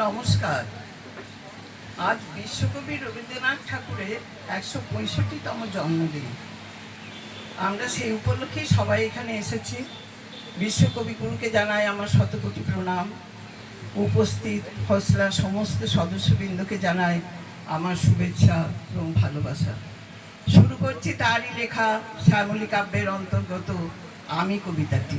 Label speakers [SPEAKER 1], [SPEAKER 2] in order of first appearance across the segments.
[SPEAKER 1] নমস্কার। আজ বিশ্বকবি রবীন্দ্রনাথ ঠাকুরের একশো পঁয়ষট্টিতম জন্মদিন। আমরা সেই উপলক্ষেই সবাই এখানে এসেছি। বিশ্বকবি গুরুকে জানাই আমার শতকোটি প্রণাম। উপস্থিত ফসলা সমস্ত সদস্যবৃন্দকে জানাই আমার শুভেচ্ছা এবং ভালোবাসা। শুরু করছি তারই লেখা, শ্যামলী কাব্যের অন্তর্গত আমি কবিতাটি।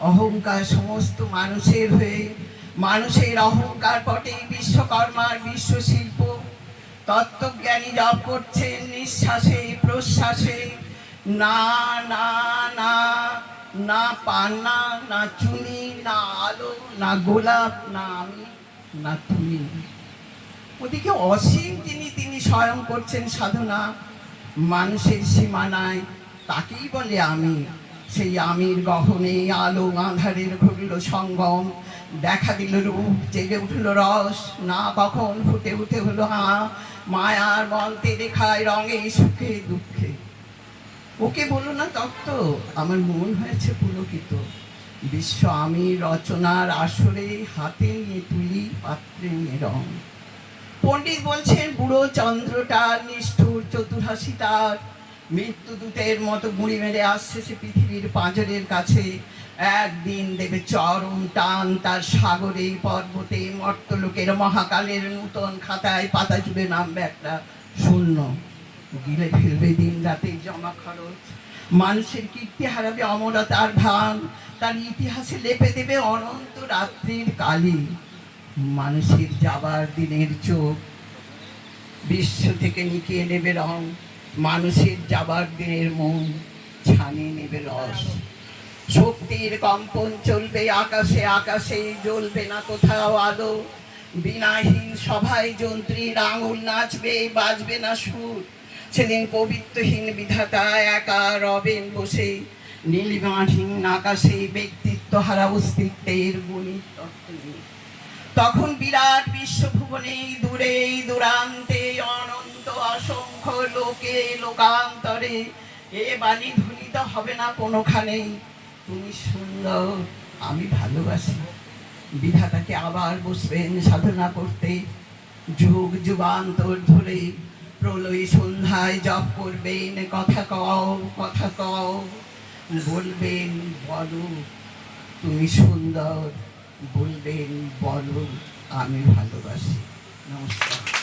[SPEAKER 1] অহংকার সমস্ত মানুষের হয়ে, মানুষের অহংকার পটে বিশ্বকর্মার বিশ্বশিল্প। তত্ত্বজ্ঞানী জপ করছেন নিঃশ্বাসে, প্রশ্বাসে, না না না না পান্না না চুনি, না আলো, না গোলাপ, না আমি, না তুমি। ওদিকে অসীম যিনি, তিনি স্বয়ং করছেন সাধনা। মানুষের সীমানায় তাকেই বলে আমি। সেই আমির গহনে আলো আধারের ঘুরল সঙ্গম। দেখা দিল রূপ, জেগে উঠল রস, না কখন ফুটে উঠে হলো হা। মায়ার মন্ত্রে রেখায় রঙে সুখে দুঃখে। ওকে বলো না তত্ত্ব, আমার মন হয়েছে পুলকিত। বিশ্ব আমি রচনার আসরে হাতে নিয়ে তুলি পাত্রে নিয়ে রং। পণ্ডিত বলছেন, বুড়ো চন্দ্রটা নিষ্ঠুর চতুর্হাসি তার। মৃত্যুদূতের মতো গুঁড়ি মেরে আসছে সে পৃথিবীর পাঁজরের কাছে। একদিন দেবে চরম টান তার সাগরে, পর্বতে, মর্তলোকের মহাকালের নূতন খাতায় পাতা জুড়ে নামবে একটা শূন্য। গিলে ফেলবে দিন রাতে জমা খরচ। মানুষের কীর্তি হারাবে অমরতার ভান। তার ইতিহাসে লেপে দেবে অনন্ত রাত্রির কালি। মানুষের যাবার দিনের চোখ। বিশ্ব থেকে নিকিয়ে নেবে রং। মানুষের যাবার দিনের মন ছানিয়ে নেবে রস। শক্তির কম্পন চলবে আকাশে আকাশে জ্বলবে না কোথাও আলো। বিনাহীন সভায় যন্ত্রীর আঙুল নাচবে, বাজবে না সুর। সেদিন পবিত্রহীন বিধাতা একা রবেন বসে। নীলিমাহীন আকাশে ব্যক্তিত্ব হারা অস্তিত্বের গুণিত তখন বিরাট বিশ্বভুবনে দূরে দূরান্তে অসংখ্য লোকে লোকান্তরে। এ বাণী ধ্বনিত হবে না কোনোখানেই তুমি সুন্দর, আমি ভালোবাসি। বিধাতাকে আবার বসবেন সাধনা করতে। যুগ যুগান্তর ধরে প্রলয় সন্ধ্যায় জপ করবেন। কথা কও কথা কও। বলবেন, বলো, তুমি সুন্দর। বলবেন, বলো, আমি ভালোবাসি। নমস্কার।